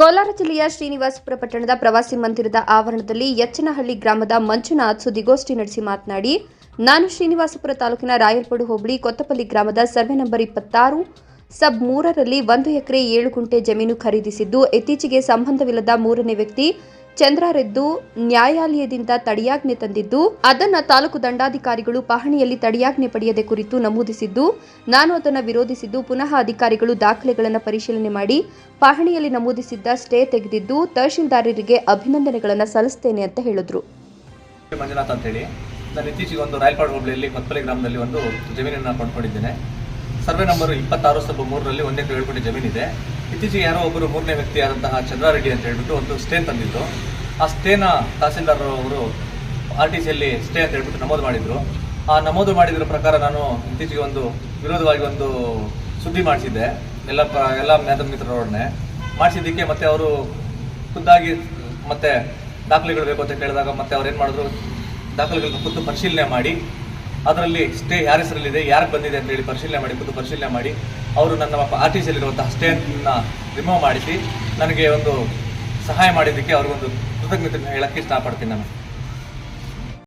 ಕೋಲಾರ ಜಿಲ್ಲೆಯ ಶ್ರೀನಿವಾಸಪುರ ಪಟ್ಟಣದ ಪ್ರವಾಸಿ ಮಂದಿರದ ಆವರಣದಲ್ಲಿ ಯಚ್ಚನಹಳ್ಳಿ ಗ್ರಾಮದ ಮಂಜುನಾಥ್ ಸುದ್ದಿಗೋಷ್ಠಿ ನಡೆಸಿ ಮಾತನಾಡಿ, ನಾನು ಶ್ರೀನಿವಾಸಪುರ ತಾಲೂಕಿನ ರಾಯಲ್ಪಡು ಹೋಬಳಿ ಕೊತ್ತಪಲ್ಲಿ ಗ್ರಾಮದ ಸರ್ವೆ ನಂಬರ್ ಇಪ್ಪತ್ತಾರು, ಸಬ್ ಮೂರರಲ್ಲಿ ಒಂದು ಎಕರೆ ಏಳು ಗುಂಟೆ ಜಮೀನು ಖರೀದಿಸಿದ್ದು, ಇತ್ತೀಚೆಗೆ ಸಂಬಂಧವಿಲ್ಲದ ಮೂರನೇ ವ್ಯಕ್ತಿ ಚಂದ್ರಾರೆದ್ದು ನ್ಯಾಯಾಲಯದಿಂದ ತಡೆಯಾಜ್ಞೆ ತಂದಿದ್ದು, ಅದನ್ನ ತಾಲೂಕು ದಂಡಾಧಿಕಾರಿಗಳು ಪಹಣಿಯಲ್ಲಿ ತಡಿಯಾಜ್ಞೆ ಪಡೆಯದೆ ಕುರಿತು ನಮೂದಿಸಿದ್ದು, ನಾನು ಅದನ್ನು ವಿರೋಧಿಸಿದ್ದು, ಪುನಃ ಅಧಿಕಾರಿಗಳು ದಾಖಲೆಗಳನ್ನು ಪರಿಶೀಲನೆ ಮಾಡಿ ಪಹಣಿಯಲ್ಲಿ ನಮೂದಿಸಿದ್ದ ಸ್ಟೇ ತೆಗೆದಿದ್ದು, ತಹಶೀಲ್ದಾರರಿಗೆ ಅಭಿನಂದನೆಗಳನ್ನು ಸಲ್ಲಿಸುತ್ತೇನೆ ಅಂತ ಹೇಳಿದ್ರು. ಮಂಜುನಾಥ್ ಅಂತೇಳಿ ನಾನು ಇತ್ತೀಚೆಗೆ ಒಂದು ರಾಯಲ್ಪಾಡ್ ಹೋಬಳಿಯಲ್ಲಿ ಕೊತ್ತಪಲ್ಲಿ ಗ್ರಾಮದಲ್ಲಿ ಒಂದು ಜಮೀನನ್ನು ಪಡ್ಕೊಂಡಿದ್ದೇನೆ ಸರ್ವೆ ನಂಬರ್ ಇಪ್ಪತ್ತಾರು ಸಬ್ ಮೂರರಲ್ಲಿ ಒಂದೇ ಏಳು ಕೋಟಿ ಜಮೀನಿದೆ. ಇತ್ತೀಚೆಗೆ ಯಾರೋ ಒಬ್ಬರು ಮೂರನೇ ವ್ಯಕ್ತಿಯಾದಂತಹ ಚಂದ್ರಾರೆಡ್ಡಿ ಅಂತ ಹೇಳ್ಬಿಟ್ಟು ಒಂದು ಸ್ಟೇ ತಂದಿತ್ತು ಆ ಸ್ಟೇನ ತಹಸೀಲ್ದಾರ್ ಅವರು ಆರ್ ಟಿ ಸಿಯಲ್ಲಿ ಸ್ಟೇ ಅಂತ ಹೇಳ್ಬಿಟ್ಟು ನಮೂದು ಮಾಡಿದ್ರು. ಆ ನಮೂದು ಮಾಡಿದ್ರ ಪ್ರಕಾರ ನಾನು ಇತ್ತೀಚೆಗೆ ಒಂದು ವಿರೋಧವಾಗಿ ಒಂದು ಸುದ್ದಿ ಮಾಡಿಸಿದ್ದೆ. ಎಲ್ಲ ಪ ಎಲ್ಲ ಮ್ಯಾದ ಮಿತ್ರರೊಡನೆ. ಮಾಡಿಸಿದ್ದಕ್ಕೆ ಮತ್ತೆ ಅವರು ಖುದ್ದಾಗಿ ಮತ್ತೆ ದಾಖಲೆಗಳು ಬೇಕು ಅಂತ ಕೇಳಿದಾಗ ಮತ್ತೆ ಅವ್ರು ಏನು ಮಾಡಿದ್ರು? ದಾಖಲೆಗಳನ್ನ ಖುದ್ದು ಪರಿಶೀಲನೆ ಮಾಡಿ ಅದರಲ್ಲಿ ಸ್ಟೇ ಯಾರ ಹೆಸರಲ್ಲಿದೆ ಯಾರಿಗೆ ಬಂದಿದೆ ಅಂತ ಹೇಳಿ ಪರಿಶೀಲನೆ ಮಾಡಿ, ಖುದ್ದು ಪರಿಶೀಲನೆ ಮಾಡಿ. ಅವರು ನನ್ನ ಆರ್ ಟಿ ಸಿಯಲ್ಲಿರುವಂತಹ ಸ್ಟೇನ ರಿಮೂವ್ ಮಾಡಿಸಿ, ನನಗೆ ಒಂದು ಸಹಾಯ ಮಾಡಿದ್ದಕ್ಕೆ ಅವ್ರಿಗೊಂದು ಕೃತಜ್ಞತೆ ಹೇಳಕ್ಕೆ ಇಷ್ಟಪಡ್ತೀನಿ ನಾನು.